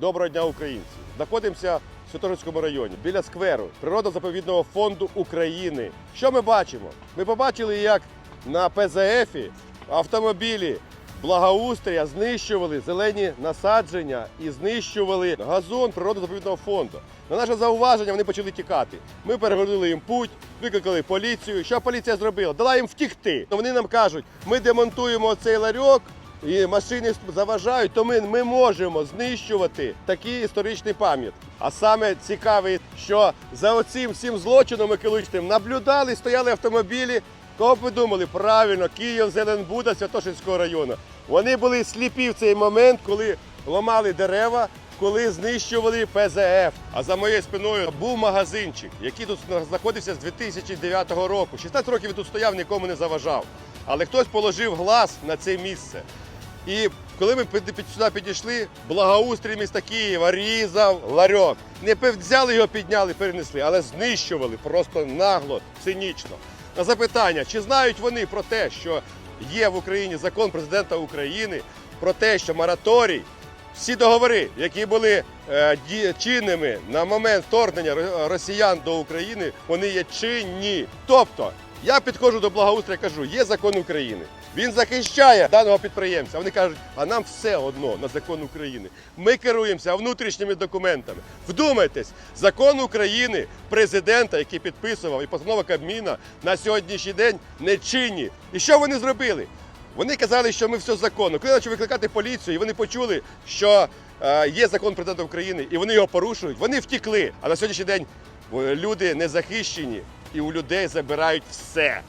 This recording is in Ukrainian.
Доброго дня, українці! Знаходимося в Святошинському районі біля скверу природно-заповідного фонду України. Що ми бачимо? Ми побачили, як на ПЗФ автомобілі благоустрія знищували зелені насадження і знищували газон природно-заповідного фонду. На наше зауваження вони почали тікати. Ми перегородили їм путь, викликали поліцію. Що поліція зробила? Дала їм втікти. Вони нам кажуть, ми демонтуємо цей ларьок. І машини заважають, то ми, ми можемо знищувати такі історичні пам'ятки. А саме цікаве, що за оцим всім злочином екологічним наблюдали, стояли автомобілі. Кого б ви думали? Правильно, Київ, Зеленбуда, Святошинського району. Вони були сліпі в цей момент, коли ламали дерева, коли знищували ПЗФ. А за моєю спиною був магазинчик, який тут знаходився з 2009 року. 16 років тут стояв, нікому не заважав. Але хтось положив глаз на це місце. І коли ми сюди підійшли, благоустрій міста Києва різав ларьок. Не взяли його, підняли, перенесли, але знищували просто нагло, цинічно. На запитання, чи знають вони про те, що є в Україні закон президента України, про те, що мораторій, всі договори, які були е, чинними на момент вторгнення ро- росіян до України, вони є чинні. Тобто, я підходжу до благоустрія, кажу, є закон України. Він захищає даного підприємця. Вони кажуть, а нам все одно на закон України. Ми керуємося внутрішніми документами. Вдумайтесь, закон України, президента, який підписував, і постанова Кабміна на сьогоднішній день не чинні. І що вони зробили? Вони казали, що ми все законно. Коли почали викликати поліцію, і вони почули, що е, є закон президента України, і вони його порушують, вони втікли. А на сьогоднішній день е, люди не захищені, і у людей забирають все.